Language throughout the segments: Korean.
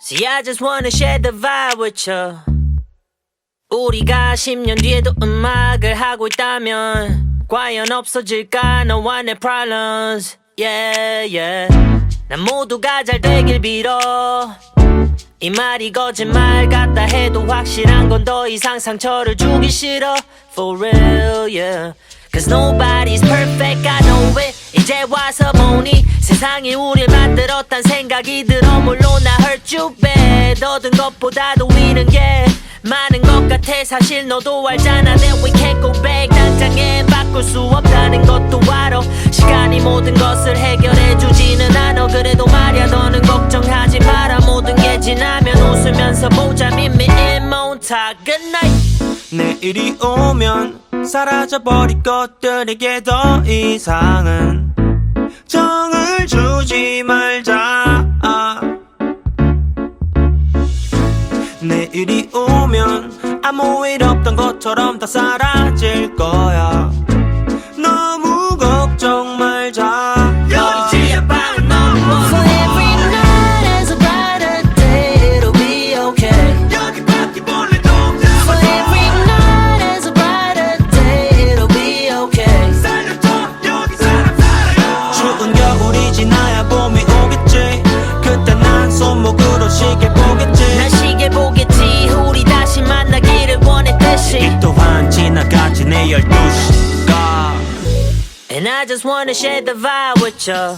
See, I just wanna share the vibe with you. 우리가 10년 뒤에도 음악을 하고 있다면 과연 없어질까 너와 내 problems yeah yeah 난 모두가 잘 되길 빌어 이 말이 거짓말 같다 해도 확실한 건 더 이상 상처를 주기 싫어 For real yeah Cause nobody's perfect I know it 이제 와서 보니? 세상이 우릴 만들었단 생각이 들어. 물론 나 hurt you bad. 얻은 것보다도 잃은 게 많은 것 같아. 사실 너도 알잖아. That we can't go back. 당장에 바꿀 수 없다는 것도 알아. 시간이 모든 것을 해결해 주지는 않아. 그래도 말야 너는 걱정하지 마라. 모든 게 지나면 웃으면서 보자. In Montauk. Good night. 내일이 오면 사라져버릴 것들에게 더 이상은 정을 주지 말자. 내일이 오면 아무 일 없던 것처럼 다 사라질 거야 시계 보겠지? 날 시계 보겠지? 우리 다시 만나기를 원했듯이. 이 또한 지나가지 내 열두 시가. And I just wanna share the vibe with you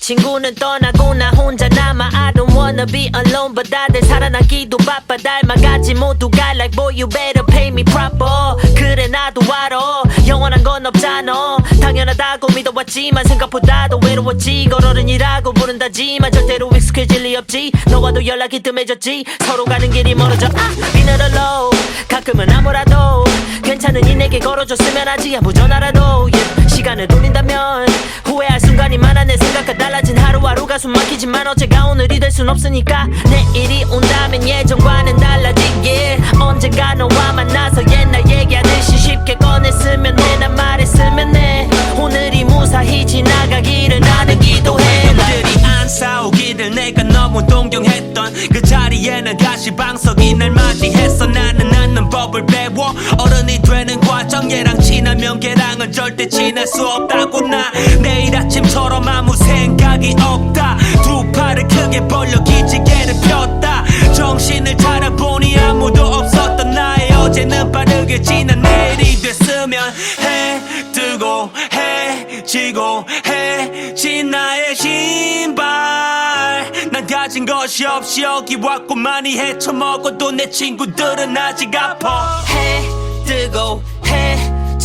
친구는 떠나고 나 혼자 남아. I don't wanna be alone but 다들 살아나기도 바빠. 닮아가지 모두가 like boy you better pay me proper. 그래 나도 알아. 영원한 건 없잖아. 당연하다고 믿어왔지만 생각보다도 외로웠지. 걸어른이라고 부른다지만 절대로 익숙해질 리 없지. 너와도 연락이 뜸해졌지. 서로 가는 길이 멀어져. 아 비늘 alone. 가끔은 아무라도 괜찮으니 내게 걸어줬으면 하지. 아무 전화라도. Yeah. 시간을 돌린다면 후회할 순간이 많아 내 생각과 달라진 하루하루가 숨 막히지만 어제가 오늘이 될 순 없으니까 내일이 온다면 예전과는 달라지길 언젠가 너와 만나서 옛날 얘기하듯이 쉽게 꺼냈으면 내난 말했으면 해. 오늘이 무사히 지나가기를 나는 기도해. 남들이 안 싸우기를 내가 너무 동경했던 그 자리에는 다시 방석이 날 맞이했어. 나는 낳는 법을 배워. 어른이 되는 과 정 얘랑 친하면 걔랑은 절대 친할 수 없다고 나 내일 아침처럼 아무 생각이 없다. 두 팔을 크게 벌려 기지개를 폈다. 정신을 차려보니 아무도 없었던 나의 어제는 빠르게 지난 내일이 됐으면 해 뜨고 해 지고 해 진 나의 신발. 난 가진 것이 없이 여기 왔고 많이 헤쳐먹어도 내 친구들은 아직 아파. 해 뜨고 해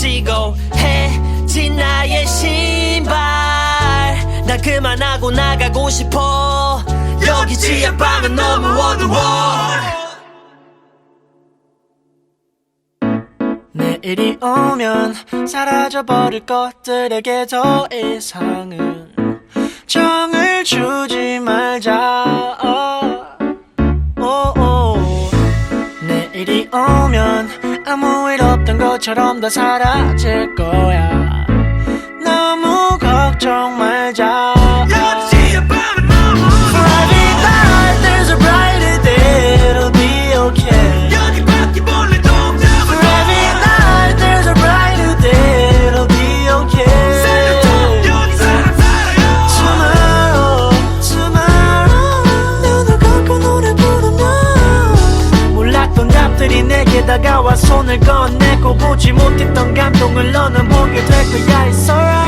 지고 해진 나의 신발. 난 그만하고 나가고 싶어. 여기 지하 방은 너무 어두워. 내일이 오면 사라져버릴 것들에게 더 이상은 정을 주지 말자. 오, 오. 내일이 오면 아무 일 것처럼 다 사라질 거야 너무 걱정 말자 For every night there's a brighter day It'll be okay For every night there's a brighter day It'll be okay Tomorrow Tomorrow 눈을 감고 노래 부르면 몰랐던 답들이 내게 다가와 손을 건네 듣고 보지 못했던 감동을 너는 보게 될 거야 It's alright.